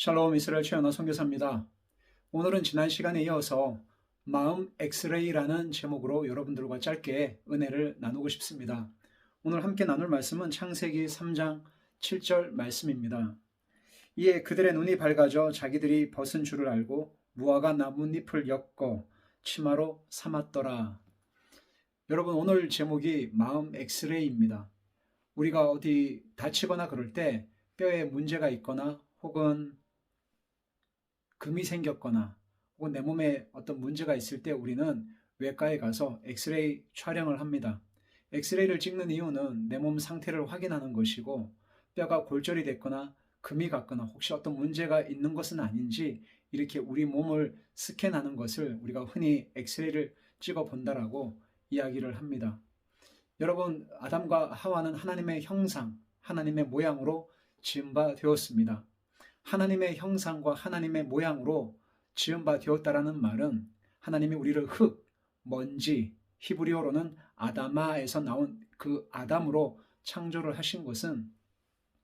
샬롬 이스라엘 최연아 선교사입니다. 오늘은 지난 시간에 이어서 마음 엑스레이라는 제목으로 여러분들과 짧게 은혜를 나누고 싶습니다. 오늘 함께 나눌 말씀은 창세기 3장 7절 말씀입니다. 이에 그들의 눈이 밝아져 자기들이 벗은 줄을 알고 무화과 나뭇잎을 엮어 치마로 삼았더라. 여러분 오늘 제목이 마음 엑스레이입니다. 우리가 어디 다치거나 그럴 때 뼈에 문제가 있거나 혹은 금이 생겼거나 혹은 내 몸에 어떤 문제가 있을 때 우리는 외과에 가서 엑스레이 촬영을 합니다. 엑스레이를 찍는 이유는 내 몸 상태를 확인하는 것이고 뼈가 골절이 됐거나 금이 갔거나 혹시 어떤 문제가 있는 것은 아닌지 이렇게 우리 몸을 스캔하는 것을 우리가 흔히 엑스레이를 찍어 본다라고 이야기를 합니다. 여러분, 아담과 하와는 하나님의 형상, 하나님의 모양으로 지은 바 되었습니다. 하나님의 형상과 하나님의 모양으로 지은 바 되었다라는 말은 하나님이 우리를 흙, 먼지, 히브리어로는 아다마에서 나온 그 아담으로 창조를 하신 것은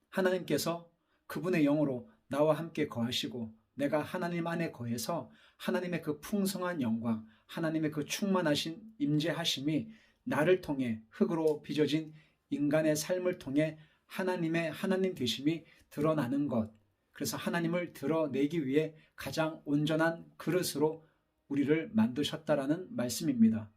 하나님께서 그분의 영으로 나와 함께 거하시고 내가 하나님 안에 거해서 하나님의 그 풍성한 영광, 하나님의 그 충만하신 임재하심이 나를 통해 흙으로 빚어진 인간의 삶을 통해 하나님의 하나님 되심이 드러나는 것. 그래서 하나님을 드러내기 위해 가장 온전한 그릇으로 우리를 만드셨다라는 말씀입니다.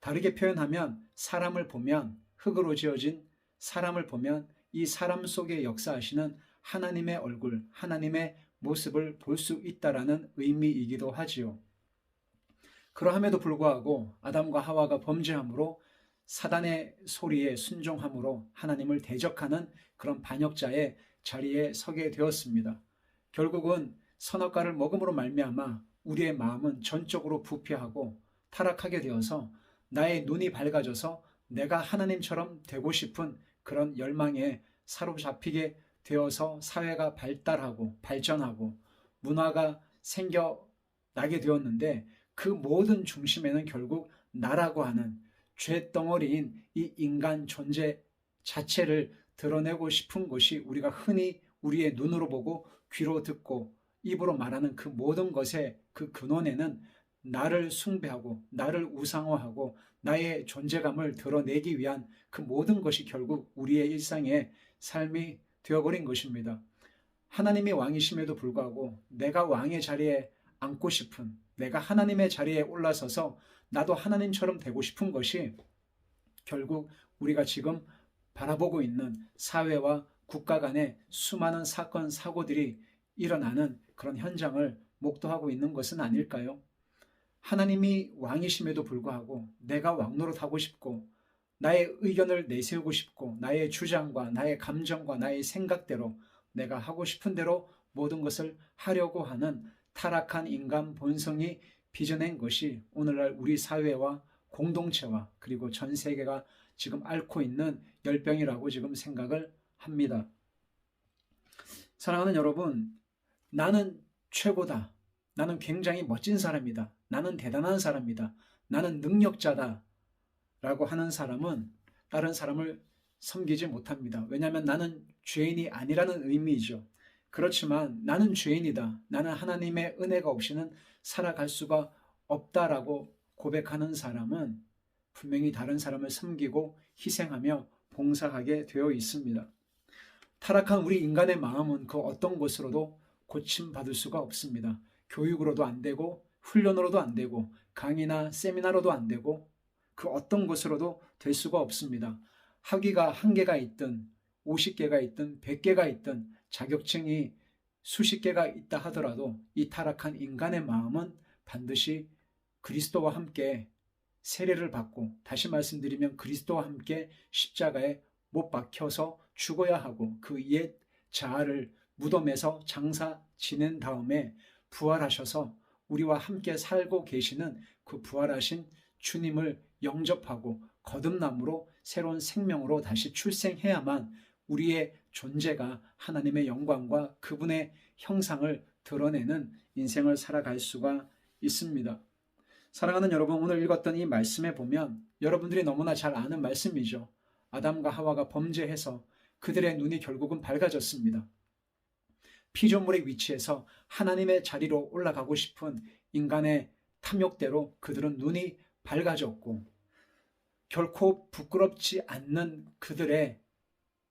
다르게 표현하면 사람을 보면 흙으로 지어진 사람을 보면 이 사람 속에 역사하시는 하나님의 얼굴, 하나님의 모습을 볼 수 있다라는 의미이기도 하지요. 그러함에도 불구하고 아담과 하와가 범죄함으로 사단의 소리에 순종함으로 하나님을 대적하는 그런 반역자의 자리에 서게 되었습니다. 결국은 선악과를 먹음으로 말미암아 우리의 마음은 전적으로 부패하고 타락하게 되어서 나의 눈이 밝아져서 내가 하나님처럼 되고 싶은 그런 열망에 사로잡히게 되어서 사회가 발달하고 발전하고 문화가 생겨나게 되었는데 그 모든 중심에는 결국 나라고 하는 죄 덩어리인 이 인간 존재 자체를 드러내고 싶은 것이 우리가 흔히 우리의 눈으로 보고 귀로 듣고 입으로 말하는 그 모든 것의 그 근원에는 나를 숭배하고 나를 우상화하고 나의 존재감을 드러내기 위한 그 모든 것이 결국 우리의 일상의 삶이 되어버린 것입니다. 하나님이 왕이심에도 불구하고 내가 왕의 자리에 앉고 싶은 내가 하나님의 자리에 올라서서 나도 하나님처럼 되고 싶은 것이 결국 우리가 지금 바라보고 있는 사회와 국가 간의 수많은 사건, 사고들이 일어나는 그런 현장을 목도하고 있는 것은 아닐까요? 하나님이 왕이심에도 불구하고 내가 왕노릇 하고 싶고 나의 의견을 내세우고 싶고 나의 주장과 나의 감정과 나의 생각대로 내가 하고 싶은 대로 모든 것을 하려고 하는 타락한 인간 본성이 빚어낸 것이 오늘날 우리 사회와 공동체와 그리고 전 세계가 지금 앓고 있는 열병이라고 지금 생각을 합니다. 사랑하는 여러분, 나는 최고다. 나는 굉장히 멋진 사람이다. 나는 대단한 사람이다. 나는 능력자다. 라고 하는 사람은 다른 사람을 섬기지 못합니다. 왜냐하면 나는 죄인이 아니라는 의미이죠. 그렇지만 나는 죄인이다. 나는 하나님의 은혜가 없이는 살아갈 수가 없다라고 고백하는 사람은 분명히 다른 사람을 섬기고 희생하며 봉사하게 되어 있습니다. 타락한 우리 인간의 마음은 그 어떤 것으로도 고침받을 수가 없습니다. 교육으로도 안 되고 훈련으로도 안 되고 강의나 세미나로도 안 되고 그 어떤 것으로도 될 수가 없습니다. 학위가 한 개가 있든 50개가 있든 100개가 있든 자격증이 수십 개가 있다 하더라도 이 타락한 인간의 마음은 반드시 그리스도와 함께 세례를 받고 다시 말씀드리면 그리스도와 함께 십자가에 못 박혀서 죽어야 하고 그 옛 자아를 무덤에서 장사 지낸 다음에 부활하셔서 우리와 함께 살고 계시는 그 부활하신 주님을 영접하고 거듭남으로 새로운 생명으로 다시 출생해야만 우리의 존재가 하나님의 영광과 그분의 형상을 드러내는 인생을 살아갈 수가 있습니다. 사랑하는 여러분, 오늘 읽었던 이 말씀에 보면 여러분들이 너무나 잘 아는 말씀이죠. 아담과 하와가 범죄해서 그들의 눈이 결국은 밝아졌습니다. 피조물의 위치에서 하나님의 자리로 올라가고 싶은 인간의 탐욕대로 그들은 눈이 밝아졌고 결코 부끄럽지 않는 그들의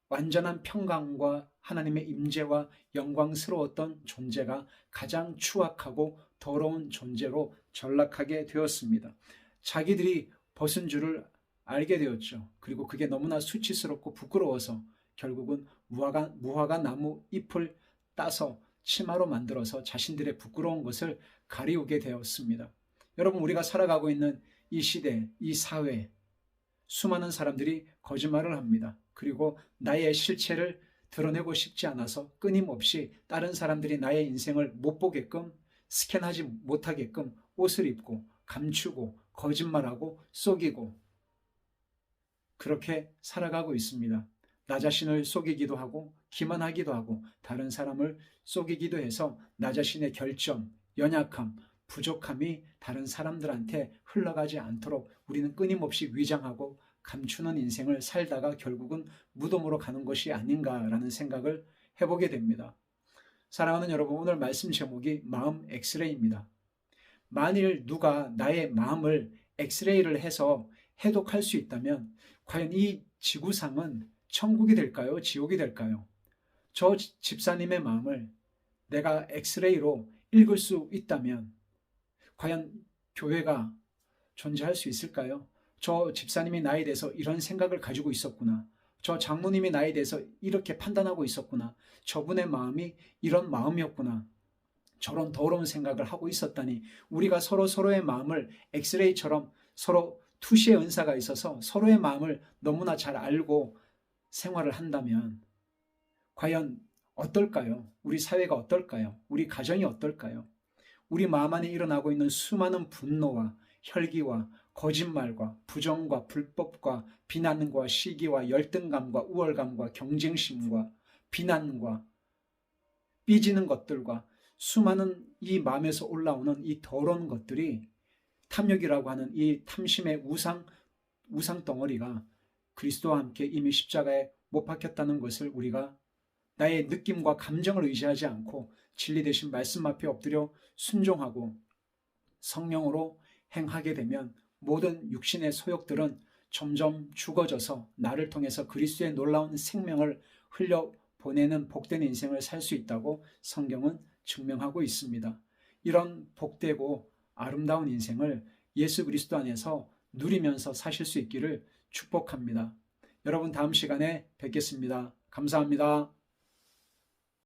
완전한 평강과 하나님의 임재와 영광스러웠던 존재가 가장 추악하고 더러운 존재로 전락하게 되었습니다. 자기들이 벗은 줄을 알게 되었죠. 그리고 그게 너무나 수치스럽고 부끄러워서 결국은 무화과, 무화과 나무 잎을 따서 치마로 만들어서 자신들의 부끄러운 것을 가리우게 되었습니다. 여러분, 우리가 살아가고 있는 이 시대, 이 사회, 수많은 사람들이 거짓말을 합니다. 그리고 나의 실체를 드러내고 싶지 않아서 끊임없이 다른 사람들이 나의 인생을 못 보게끔 스캔하지 못하게끔 옷을 입고 감추고 거짓말하고 속이고 그렇게 살아가고 있습니다. 나 자신을 속이기도 하고 기만하기도 하고 다른 사람을 속이기도 해서 나 자신의 결점, 연약함, 부족함이 다른 사람들한테 흘러가지 않도록 우리는 끊임없이 위장하고 감추는 인생을 살다가 결국은 무덤으로 가는 것이 아닌가라는 생각을 해보게 됩니다. 사랑하는 여러분, 오늘 말씀 제목이 마음 엑스레이입니다. 만일 누가 나의 마음을 엑스레이를 해서 해독할 수 있다면 과연 이 지구상은 천국이 될까요? 지옥이 될까요? 저 집사님의 마음을 내가 엑스레이로 읽을 수 있다면 과연 교회가 존재할 수 있을까요? 저 집사님이 나에 대해서 이런 생각을 가지고 있었구나. 저 장모님이 나에 대해서 이렇게 판단하고 있었구나. 저분의 마음이 이런 마음이었구나. 저런 더러운 생각을 하고 있었다니 우리가 서로 서로의 마음을 엑스레이처럼 서로 투시의 은사가 있어서 서로의 마음을 너무나 잘 알고 생활을 한다면 과연 어떨까요? 우리 사회가 어떨까요? 우리 가정이 어떨까요? 우리 마음 안에 일어나고 있는 수많은 분노와 혈기와 거짓말과 부정과 불법과 비난과 시기와 열등감과 우월감과 경쟁심과 비난과 삐지는 것들과 수많은 이 마음에서 올라오는 이 더러운 것들이 탐욕이라고 하는 이 탐심의 우상 우상 덩어리가 그리스도와 함께 이미 십자가에 못 박혔다는 것을 우리가 나의 느낌과 감정을 의지하지 않고 진리 대신 말씀 앞에 엎드려 순종하고 성령으로 행하게 되면 모든 육신의 소욕들은 점점 죽어져서 나를 통해서 그리스도의 놀라운 생명을 흘려 보내는 복된 인생을 살 수 있다고 성경은 증명하고 있습니다. 이런 복되고 아름다운 인생을 예수 그리스도 안에서 누리면서 사실 수 있기를 축복합니다. 여러분 다음 시간에 뵙겠습니다. 감사합니다.